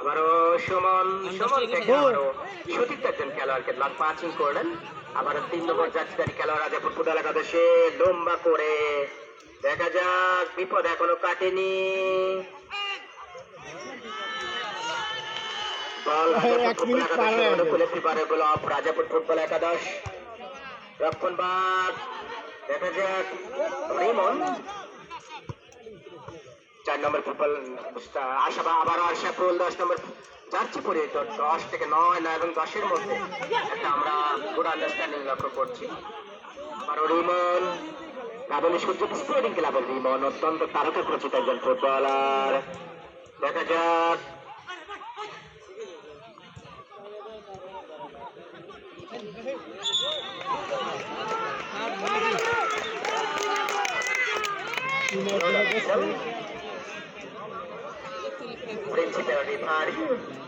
আবারও সুমন সুমন থেকে আবারও সতীর্থ একজন খেলোয়াড়কে লক পাঁচিং করলেন। আবারও তিন নম্বর যাত্রীদারি খেলোয়াড় রাজাপুর ফুটবল একাদশে লম্বা করে। দেখা যাক বিপদ এখনও কাটেনি। রাজাপুর ফুটবল একাদশ রক্ষণ বাদ দেখা যাক। রিমন চার নম্বর ফুটবল আশা আবারও আশাফুল দশ নম্বর যাচ্ছে পরে দশ থেকে নয় নয় এবং দশের মধ্যে একটা আমরা গুড আন্ডারস্ট্যান্ডিং লক্ষ্য করছি। আবারও রিমন সূর্য স্পোর্টিং ক্লাবের রিমন, অত্যন্ত তারকা খচিত একজন ফুটবলার দেখা যাক। principality party